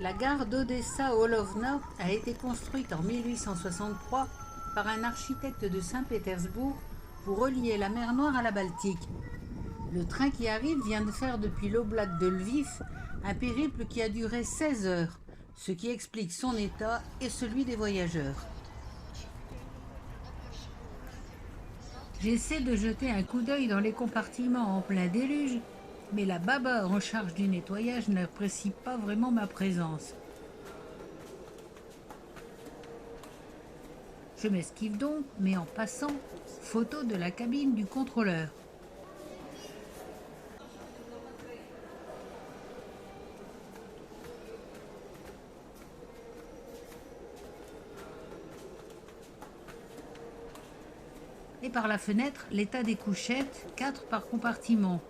La gare d'Odessa-Olovna a été construite en 1863 par un architecte de Saint-Pétersbourg pour relier la mer Noire à la Baltique. Le train qui arrive vient de faire depuis l'Oblast de Lviv un périple qui a duré 16 heures, ce qui explique son état et celui des voyageurs. J'essaie de jeter un coup d'œil dans les compartiments en plein déluge mais la baba en charge du nettoyage n'apprécie pas vraiment ma présence. Je m'esquive donc, mais en passant, photo de la cabine du contrôleur. Et par la fenêtre, l'état des couchettes, 4 par compartiment.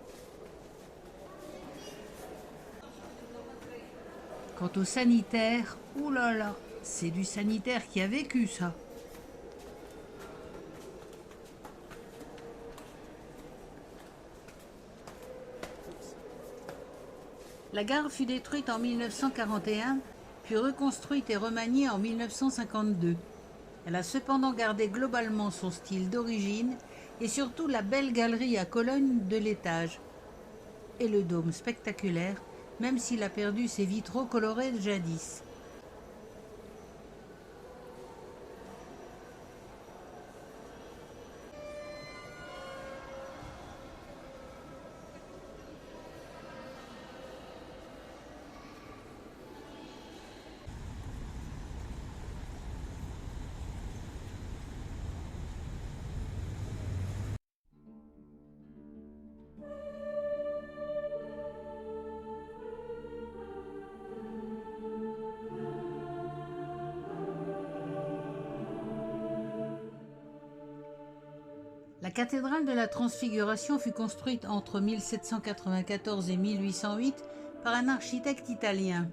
Quant au sanitaire, oulala, c'est du sanitaire qui a vécu ça. La gare fut détruite en 1941, puis reconstruite et remaniée en 1952. Elle a cependant gardé globalement son style d'origine et surtout la belle galerie à colonnes de l'étage et le dôme spectaculaire même s'il a perdu ses vitraux colorés de jadis. La cathédrale de la Transfiguration fut construite entre 1794 et 1808 par un architecte italien.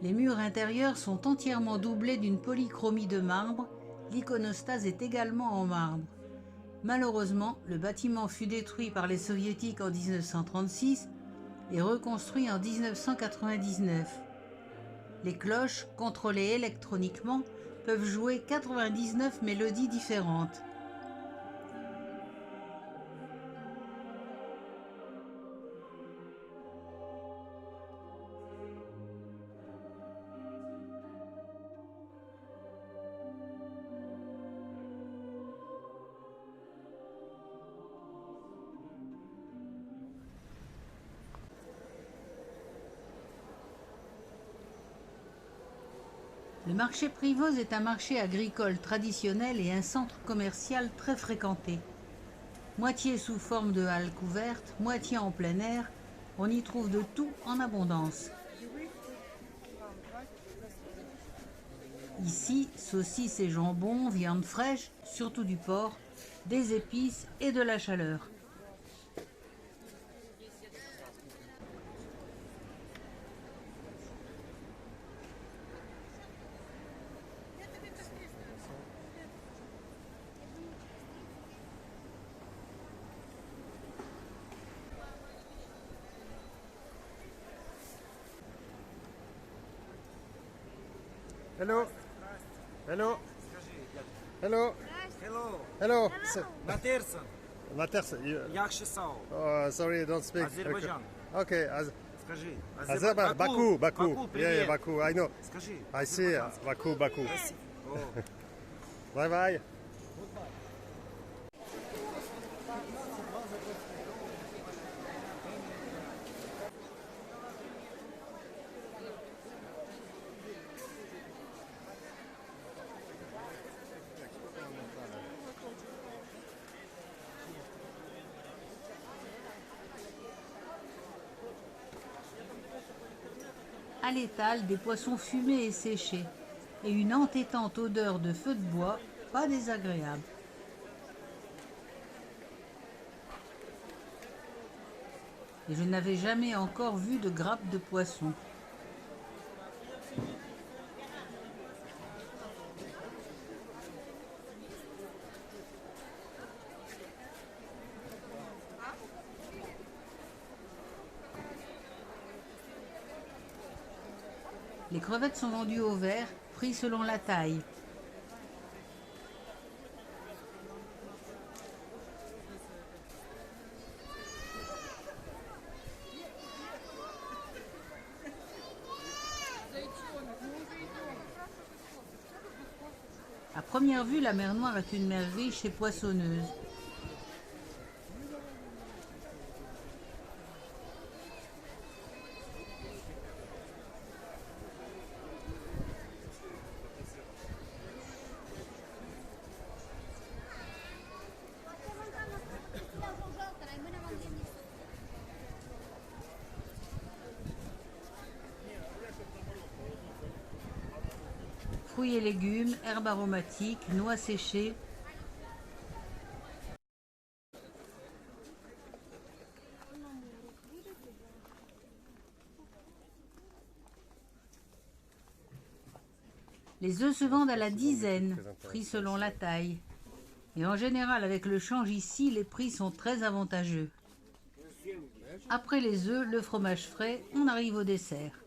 Les murs intérieurs sont entièrement doublés d'une polychromie de marbre. L'iconostase est également en marbre. Malheureusement, le bâtiment fut détruit par les soviétiques en 1936 et reconstruit en 1999. Les cloches, contrôlées électroniquement, peuvent jouer 99 mélodies différentes. Le marché Privose est un marché agricole traditionnel et un centre commercial très fréquenté. Moitié sous forme de halles couvertes, moitié en plein air, on y trouve de tout en abondance. Ici, saucisses et jambons, viande fraîche, surtout du porc, des épices et de la chaleur. Hello. Hello. Hello. Hello. Hello. Matersa. Matersa. You, Yaxshi sağ ol. oh, sorry, you don't speak. Азербайджан. Okay. Az Скажи. Azerbaijan. Baku. Baku. Baku, yeah, yeah, привет. Baku. I know. Скажи. I see. uh, Азербайджанский. Baku, Baku. À l'étal, des poissons fumés et séchés, et une entêtante odeur de feu de bois, pas désagréable. Et je n'avais jamais encore vu de grappe de poisson. Les crevettes sont vendues au verre, prix selon la taille. À première vue, la mer Noire est une mer riche et poissonneuse. Fruits et légumes, herbes aromatiques, noix séchées. Les œufs se vendent à la dizaine, prix selon la taille. Et en général, avec le change ici, les prix sont très avantageux. Après les œufs, le fromage frais, on arrive au dessert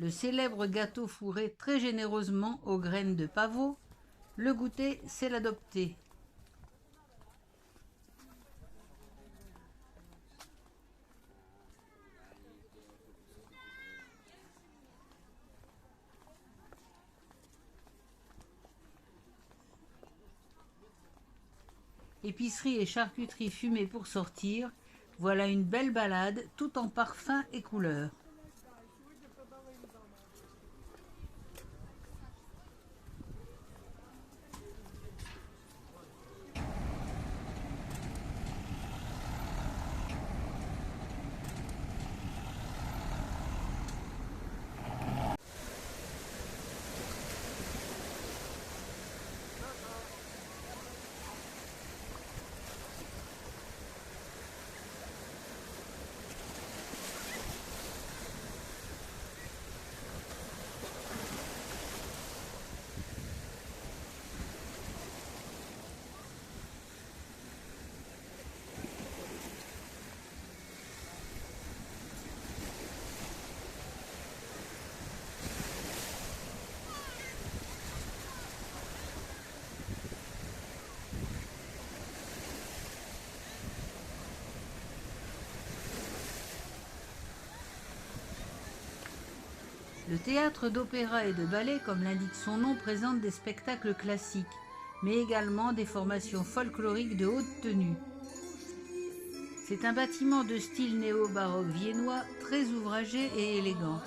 le célèbre gâteau fourré très généreusement aux graines de pavot. Le goûter, c'est l'adopter. Épicerie et charcuterie fumée pour sortir, voilà une belle balade tout en parfum et couleurs. Le théâtre d'opéra et de ballet, comme l'indique son nom, présente des spectacles classiques, mais également des formations folkloriques de haute tenue. C'est un bâtiment de style néo-baroque viennois, très ouvragé et élégant.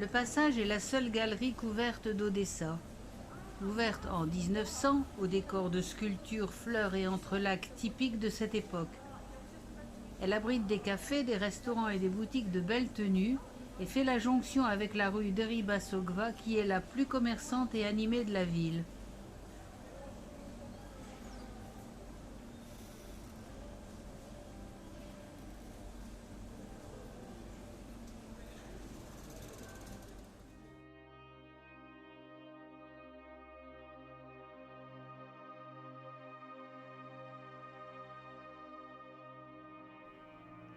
Le passage est la seule galerie couverte d'Odessa. Ouverte en 1900 au décor de sculptures, fleurs et entrelacs typiques de cette époque. Elle abrite des cafés, des restaurants et des boutiques de belles tenues et fait la jonction avec la rue Deribasogva qui est la plus commerçante et animée de la ville.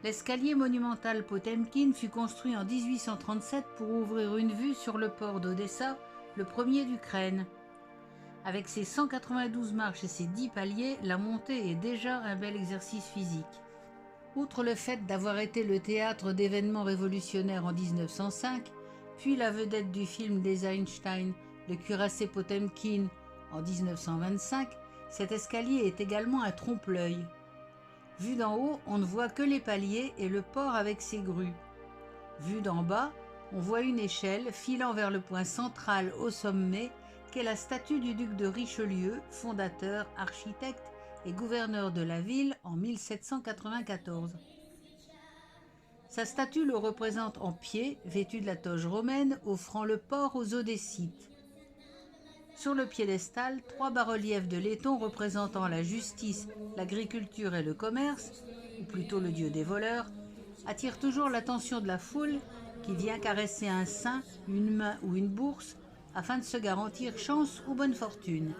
L'escalier monumental Potemkin fut construit en 1837 pour ouvrir une vue sur le port d'Odessa, le premier d'Ukraine. Avec ses 192 marches et ses 10 paliers, la montée est déjà un bel exercice physique. Outre le fait d'avoir été le théâtre d'événements révolutionnaires en 1905, puis la vedette du film des Einstein, le cuirassé Potemkin, en 1925, cet escalier est également un trompe-l'œil. Vu d'en haut, on ne voit que les paliers et le port avec ses grues. Vu d'en bas, on voit une échelle filant vers le point central au sommet qu'est la statue du duc de Richelieu, fondateur, architecte et gouverneur de la ville en 1794. Sa statue le représente en pied, vêtu de la toge romaine, offrant le port aux Odécites. Sur le piédestal, trois bas-reliefs de laiton représentant la justice, l'agriculture et le commerce, ou plutôt le dieu des voleurs, attirent toujours l'attention de la foule qui vient caresser un sein, une main ou une bourse afin de se garantir chance ou bonne fortune.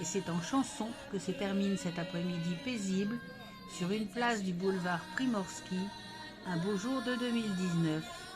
Et c'est en chanson que se termine cet après-midi paisible sur une place du boulevard Primorsky, un beau jour de 2019.